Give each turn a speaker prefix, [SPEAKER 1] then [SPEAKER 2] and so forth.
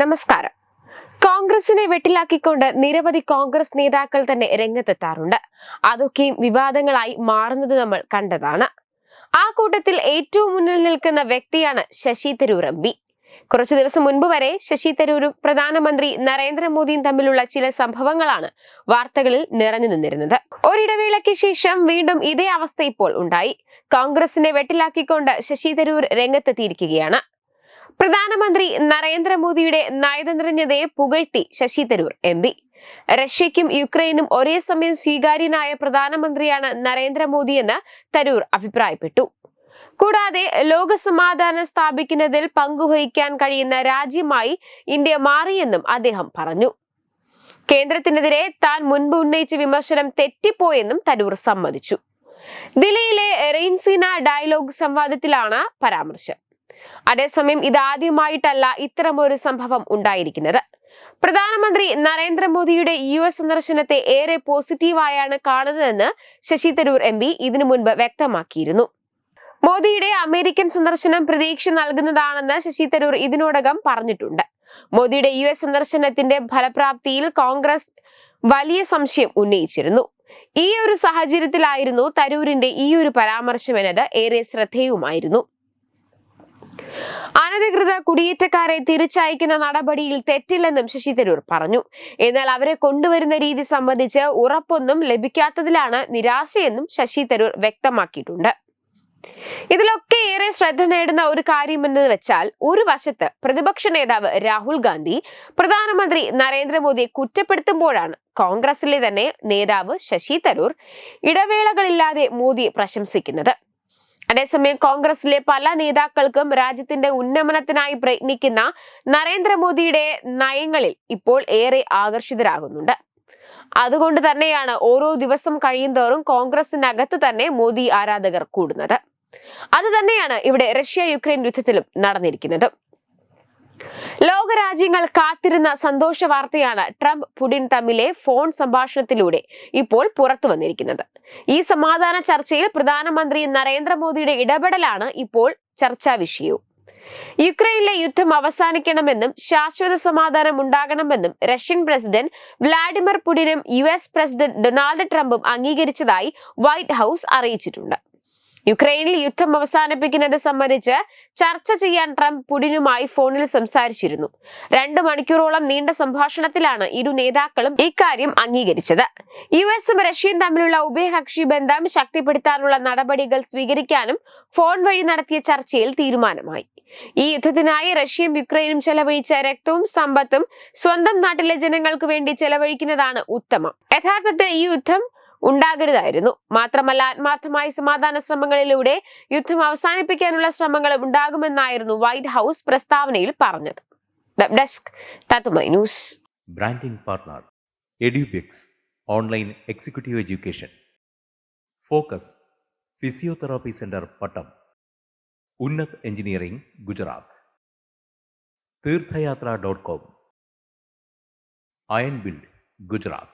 [SPEAKER 1] നമസ്കാരം. കോൺഗ്രസിനെ വെട്ടിലാക്കിക്കൊണ്ട് നിരവധി കോൺഗ്രസ് നേതാക്കൾ തന്നെ രംഗത്തെത്താറുണ്ട്. അതൊക്കെയും വിവാദങ്ങളായി മാറുന്നത് നമ്മൾ കണ്ടതാണ്. ആ കൂട്ടത്തിൽ ഏറ്റവും മുന്നിൽ നിൽക്കുന്ന വ്യക്തിയാണ് ശശി തരൂർ എം പി. കുറച്ചു ദിവസം മുൻപ് വരെ ശശി തരൂരും പ്രധാനമന്ത്രി നരേന്ദ്രമോദിയും തമ്മിലുള്ള ചില സംഭവങ്ങളാണ് വാർത്തകളിൽ നിറഞ്ഞു നിന്നിരുന്നത്. ഒരിടവേളയ്ക്ക് ശേഷം വീണ്ടും ഇതേ അവസ്ഥ ഇപ്പോൾ ഉണ്ടായി. കോൺഗ്രസിനെ വെട്ടിലാക്കിക്കൊണ്ട് ശശി തരൂർ രംഗത്തെത്തിയിരിക്കുകയാണ്. പ്രധാനമന്ത്രി നരേന്ദ്രമോദിയുടെ നയതന്ത്രജ്ഞതയെ പുകഴ്ത്തി ശശി തരൂർ എം പി. റഷ്യയ്ക്കും യുക്രൈനും ഒരേ സമയം സ്വീകാര്യനായ പ്രധാനമന്ത്രിയാണ് നരേന്ദ്രമോദിയെന്ന് തരൂർ അഭിപ്രായപ്പെട്ടു. കൂടാതെ ലോകസമാധാനം സ്ഥാപിക്കുന്നതിൽ പങ്കുവഹിക്കാൻ കഴിയുന്ന രാജ്യമായി ഇന്ത്യ മാറിയെന്നും അദ്ദേഹം പറഞ്ഞു. കേന്ദ്രത്തിനെതിരെ താൻ മുൻപ് ഉന്നയിച്ച വിമർശനം തെറ്റിപ്പോയെന്നും തരൂർ സമ്മതിച്ചു. ദില്ലിയിലെ റെയിൻസീന ഡയലോഗ് സംവാദത്തിലാണ് പരാമർശം. അതേസമയം ഇതാദ്യമായിട്ടല്ല ഇത്തരമൊരു സംഭവം ഉണ്ടായിരിക്കുന്നത്. പ്രധാനമന്ത്രി നരേന്ദ്രമോദിയുടെ യു എസ് സന്ദർശനത്തെ ഏറെ പോസിറ്റീവായാണ് കാണുന്നതെന്ന് ശശി തരൂർ എം പി ഇതിനു മുൻപ് വ്യക്തമാക്കിയിരുന്നു. മോദിയുടെ അമേരിക്കൻ സന്ദർശനം പ്രതീക്ഷ നൽകുന്നതാണെന്ന് ശശി തരൂർ ഇതിനോടകം പറഞ്ഞിട്ടുണ്ട്. മോദിയുടെ യു എസ് സന്ദർശനത്തിന്റെ ഫലപ്രാപ്തിയിൽ കോൺഗ്രസ് വലിയ സംശയം ഉന്നയിച്ചിരുന്നു. ഈ ഒരു സാഹചര്യത്തിലായിരുന്നു തരൂരിന്റെ ഈ ഒരു പരാമർശം എന്നത് ഏറെ ശ്രദ്ധേയവുമായിരുന്നു. അനധികൃത കുടിയേറ്റക്കാരെ തിരിച്ചയക്കുന്ന നടപടിയിൽ തെറ്റില്ലെന്നും ശശി തരൂർ പറഞ്ഞു. എന്നാൽ അവരെ കൊണ്ടുവരുന്ന രീതി സംബന്ധിച്ച് ഉറപ്പൊന്നും ലഭിക്കാത്തതിലാണ് നിരാശയെന്നും ശശി തരൂർ വ്യക്തമാക്കിയിട്ടുണ്ട്. ഇതിലൊക്കെ ഏറെ ശ്രദ്ധ നേടുന്ന ഒരു കാര്യമെന്ന് വെച്ചാൽ ഒരു വശത്ത് പ്രതിപക്ഷ നേതാവ് രാഹുൽ ഗാന്ധി പ്രധാനമന്ത്രി നരേന്ദ്രമോദിയെ കുറ്റപ്പെടുത്തുമ്പോഴാണ് കോൺഗ്രസിലെ തന്നെ നേതാവ് ശശി തരൂർ ഇടവേളകളില്ലാതെ മോദിയെ പ്രശംസിക്കുന്നത്. അതേസമയം കോൺഗ്രസിലെ പല നേതാക്കൾക്കും രാജ്യത്തിന്റെ ഉന്നമനത്തിനായി പ്രയത്നിക്കുന്ന നരേന്ദ്രമോദിയുടെ നയങ്ങളിൽ ഇപ്പോൾ ഏറെ ആകർഷിതരാകുന്നുണ്ട്. അതുകൊണ്ട് തന്നെയാണ് ഓരോ ദിവസം കഴിയുന്തോറും കോൺഗ്രസിനകത്ത് തന്നെ മോദി ആരാധകർ കൂടുന്നത്. അത് തന്നെയാണ് ഇവിടെ റഷ്യ യുക്രൈൻ യുദ്ധത്തിലും നടന്നിരിക്കുന്നത്. ലോകരാജ്യങ്ങൾ കാത്തിരുന്ന സന്തോഷ വാർത്തയാണ് ട്രംപ് പുടിൻ തമ്മിലെ ഫോൺ സംഭാഷണത്തിലൂടെ ഇപ്പോൾ പുറത്തു വന്നിരിക്കുന്നത്. ഈ സമാധാന ചർച്ചയിൽ പ്രധാനമന്ത്രി നരേന്ദ്രമോദിയുടെ ഇടപെടലാണ് ഇപ്പോൾ ചർച്ചാ വിഷയവും. യുക്രൈനിലെ യുദ്ധം അവസാനിക്കണമെന്നും ശാശ്വത സമാധാനം ഉണ്ടാകണമെന്നും റഷ്യൻ പ്രസിഡന്റ് വ്ളാഡിമിർ പുടിനും യു എസ് പ്രസിഡന്റ് ഡൊണാൾഡ് ട്രംപും അംഗീകരിച്ചതായി വൈറ്റ് ഹൗസ് അറിയിച്ചിട്ടുണ്ട്. യുക്രൈനിൽ യുദ്ധം അവസാനിപ്പിക്കുന്നത് സംബന്ധിച്ച് ചർച്ച ചെയ്യാൻ ട്രംപ് പുടിനുമായി ഫോണിൽ സംസാരിച്ചിരുന്നു. രണ്ട് മണിക്കൂറോളം നീണ്ട സംഭാഷണത്തിലാണ് ഇരു നേതാക്കളും ഇക്കാര്യം അംഗീകരിച്ചത്. യു എസും റഷ്യയും തമ്മിലുള്ള ഉഭയകക്ഷി ബന്ധം ശക്തിപ്പെടുത്താനുള്ള നടപടികൾ സ്വീകരിക്കാനും ഫോൺ വഴി നടത്തിയ ചർച്ചയിൽ തീരുമാനമായി. ഈ യുദ്ധത്തിനായി റഷ്യയും യുക്രൈനും ചെലവഴിച്ച രക്തവും സമ്പത്തും സ്വന്തം നാട്ടിലെ ജനങ്ങൾക്ക് വേണ്ടി ചെലവഴിക്കുന്നതാണ് ഉത്തമം. യഥാർത്ഥത്തിൽ ഈ യുദ്ധം ഉണ്ടാകരുതായിരുന്നു. മാത്രമല്ല ആത്മാർത്ഥമായ സമാധാന ശ്രമങ്ങളിലൂടെ യുദ്ധം അവസാനിപ്പിക്കാനുള്ള ശ്രമങ്ങളും ഉണ്ടാകുമെന്നായിരുന്നു വൈറ്റ് ഹൗസ് പ്രസ്താവനയിൽ പറഞ്ഞത്. Desk news
[SPEAKER 2] branding partner online executive education focus physiotherapy centre Pattom Unnat engineering Gujarat തീർത്ഥയാത്ര dot com iron build Gujarat